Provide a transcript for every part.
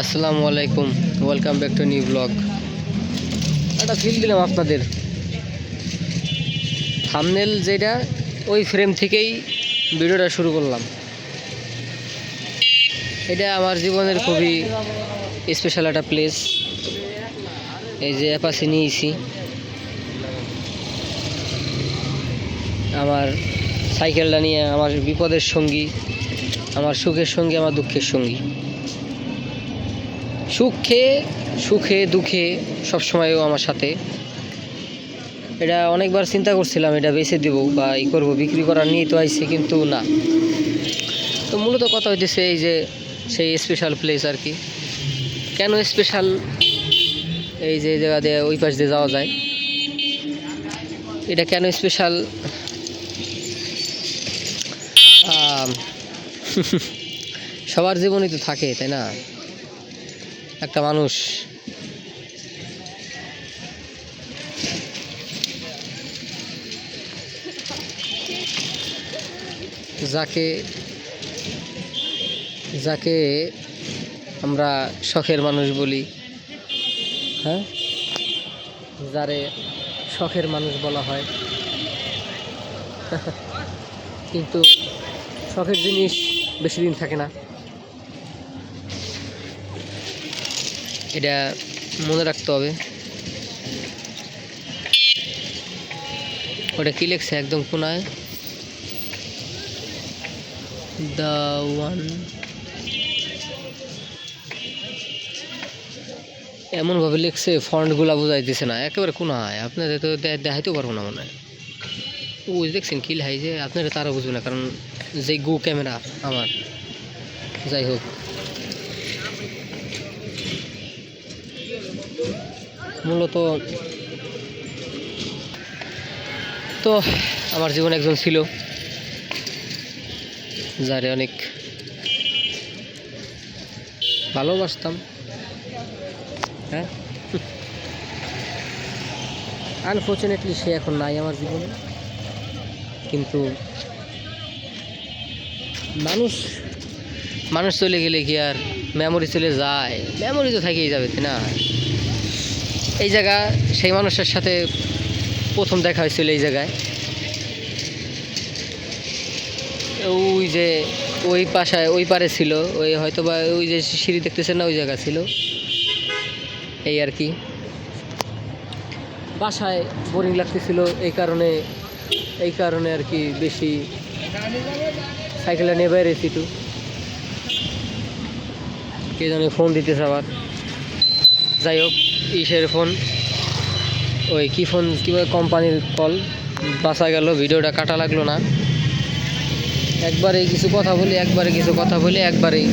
আসসালামু আলাইকুম welcome back to new blog একটা ফিল দিলাম আপনাদের। থামনেল যেটা, ওই ফ্রেম থেকেই ভিডিওটা শুরু করলাম। এটা আমার জীবনের খুবই স্পেশাল একটা প্লেস এই যে অ্যাপাসি নিয়েছি। আমার সাইকেলটা নিয়ে, আমার বিপদের সঙ্গী, আমার সুখের সঙ্গী, আমার দুঃখের সঙ্গী। সুখে সুখে, দুঃখে সবসময় ও আমার সাথে। এটা অনেকবার চিন্তা করছিলাম, এটা বেছে দেব বা ই করব, বিক্রি করার নিয়ে তো আইছে, কিন্তু না। তো মূলত কথা হইতেছে এই যে, সেই স্পেশাল প্লেস আর কি। কেন স্পেশাল এই যে জায়গা দিয়ে ওই পাশ দিয়ে যাওয়া যায়? এটা কেন স্পেশাল সবার জীবনই তো থাকে, তাই না? একটা মানুষ। যাকে যাকে আমরা শখের মানুষ বলি হ্যাঁ? যারে শখের মানুষ বলা হয়। কিন্তু শখের জিনিস বেশি দিন থাকে না। এটা মনে রাখতে হবে। ওটা কি লেখছে? একদম কোনায়। দ্য ওয়ান এমনভাবে লিখছে, ফন্টগুলা বোঝাইতেছে না। একেবারে কোনায়। আপনাদের তো দেখাইতেও পারব না মনে হয়। ওই দেখছেন কি লাই যে? আপনারা তারা বুঝবে না, কারণ যে গু ক্যামেরা আমার। যাই হোক। মূলত তো আমার জীবনে একজন ছিল, যারে অনেক ভালোবাসতাম। হ্যাঁ? আনফর্চুনেটলি সে এখন নাই আমার জীবনে। কিন্তু মানুষ মানুষ চলে গেলে কি আর মেমোরি চলে যায়? মেমোরি তো থেকেই যাবে না? এই জায়গা, সেই মানুষের সাথে প্রথম দেখা হয়েছিল এই জায়গায়। ওই যে ওই পাশায়, ওই পারে ছিল, ওই হয়তো বা ওই যে সিঁড়ি দেখতেছেন না, ওই জায়গা ছিল। এই আর কি। বাসায় বোরিং লাগতেছিল, এই কারণে এই কারণে আর কি বেশি সাইকেলটা নিয়ে বেরিয়েছি একটু। কে জানে ফোন দিতেছে আবার। যাই হোক। ইসের ফোন। ওই কি ফোন কীভাবে কোম্পানির কল। বাঁচা গেল, ভিডিওটা কাটা লাগল না। একবারে কিছু কথা বলি একবারে কিছু কথা বলি, একবারেই।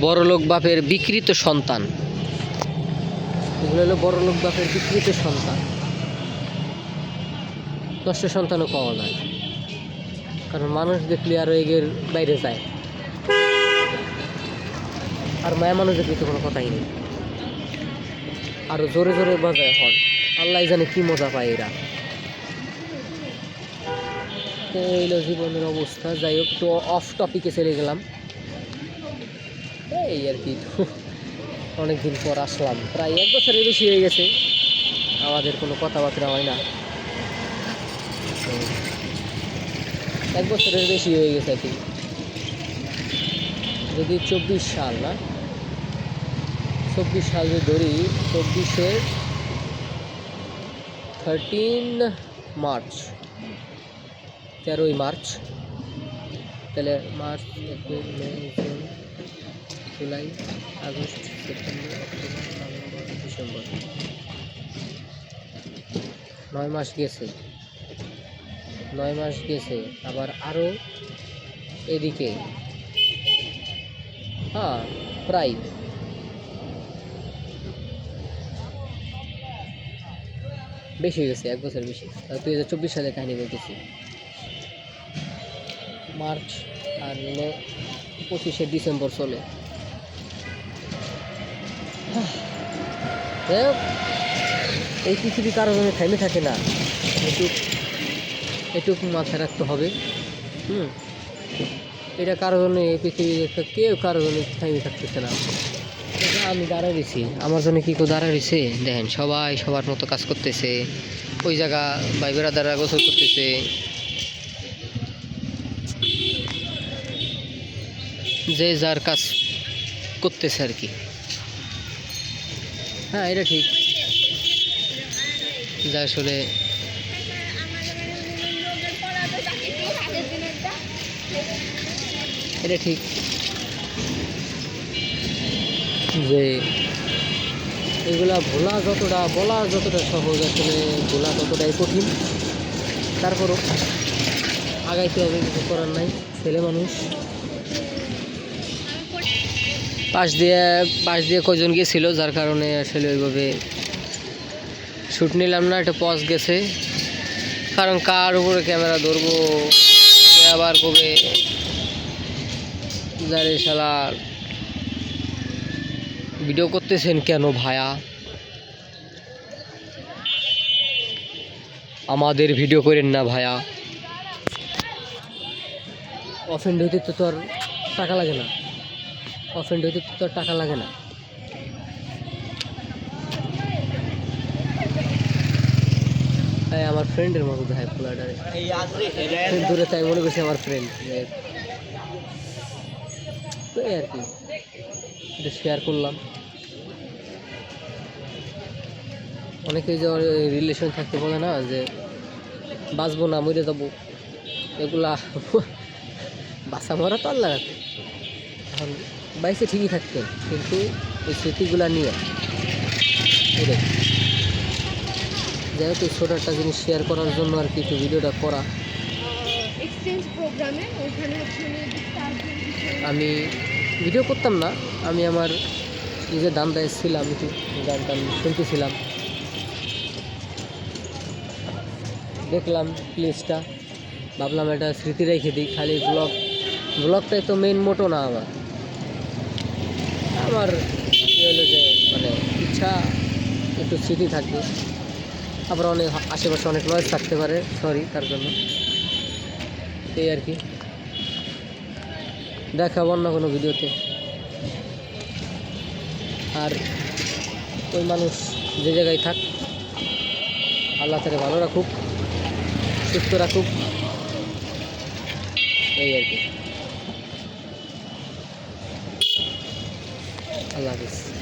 বড়লোক বাপের বিকৃত সন্তান। এগুলো হলো বড়লোক বাপের বিকৃত সন্তান। নষ্ট সন্তানও পাওয়া যায়। কারণ মানুষ দেখলে আরও এগের বাইরে যায়। আর মায়া মানুষ দেখলে তো কোনো কথাই নেই। আরও জোরে জোরে বাজায় হন। আল্লাহ জানে কি মজা পায় এরা। তো এইলো জীবনের অবস্থা। যাই হোক তো অফ টপিকে চলে গেলাম। এই আর কি। অনেকদিন পর আসলাম। প্রায় এক বছরের বেশি হয়ে গেছে। আমাদের কোনো কথাবার্তা হয় না। এক বছরের বেশি হয়ে গেছে আর কি। যদি চব্বিশ সাল, না? চব্বিশ সাল যদি ধরি চব্বিশের থার্টিন মার্চ, তেরোই মার্চ। তাহলে March, April, May, June, July, August, September, October, November, December. নয় মাস গেছে। নয় মাস গেছে। আবার আরও এদিকে। হ্যাঁ প্রায়। বেশি হয়ে গেছে, এক বছর বেশি। দুই হাজার চব্বিশ সালের কাহিনী বলতেছি। মার্চ আর পঁচিশে ডিসেম্বর চলে। এই পৃথিবী কারও জন্য থেমে থাকে না। এটুক, এটুকু মাথায় রাখতে হবে। হুম? এটা কারোর জন্য এই একটা, কেউ কারোর জন্য থাইমে থাকতেছে না। আমি দাঁড়ায় রয়েছি। আমার জন্য কি কেউ দাঁড়ায় রয়েছে? দেখেন, সবাই সবার মতো কাজ করতেছে। ওই জায়গা ভাই বেড়াদাররা গোসল করতেছে। যে যার কাজ করতেছে আর কি। হ্যাঁ এটা ঠিক। যা আসলে এটা ঠিক। যে এগুলা ভোলা যতটা, বলা যতটা সহজ, আসলে ভোলা ততটাই কঠিন। তারপরও আগাইতে হবে, কিছু করার নাই, ছেলে মানুষ। পাশ দিয়ে পাশ দিয়ে কজন গেছিল, যার কারণে আসলে ওইভাবে শ্যুট নিলাম না, একটা পজ গেছে। কারণ কার উপরে ক্যামেরা ধরবো আবার কবে? যারে শালা ভিডিও করতেছেন কেন ভায়া আমাদের ভিডিও করেন না ভায়া অফেন্ড হইতে তো তোর টাকা লাগে না। অফেন্ড হইতে তো তোর টাকা লাগে না। আমার ফ্রেন্ডের মতো দেখায় পোলাটারে দূরে তাই মনে করছি আমার ফ্রেন্ড। তো এই আর কি। শেয়ার করলাম। অনেকেই যে রিলেশন থাকতে বলে না যে বাঁচবো না মরে যাব। এগুলা বাসা মরা তো আল্লাহ। এখন বাইসে ঠিকই থাকতেন কিন্তু এই স্মৃতিগুলা নিয়ে এটাই যাই হোক এই ছোটো একটা জিনিস শেয়ার করার জন্য আর কি একটু ভিডিওটা করা। আমি ভিডিও করতাম না আমি আমার নিজের দাম দায় ছিলাম একটু গান টান শুনতেছিলাম। দেখলাম প্লেসটা ভাবলাম এটা স্মৃতি রেখে দিই, খালি ব্লগ ব্লগটাই তো মেন মোটো না আমার। আমার কী হলো যে মানে ইচ্ছা, একটু স্মৃতি থাকবে। আবার অনেক আশেপাশে অনেক নয়েজ থাকতে পারে সরি তার জন্য। এই আর কি। দেখাবো অন্য কোনো ভিডিওতে। আর ওই মানুষ যে জায়গায় থাক, আল্লাহ তাকে ভালো রাখুক। সুস্থ রাখুক। এই আর কি। আল্লাহ হাফিজ।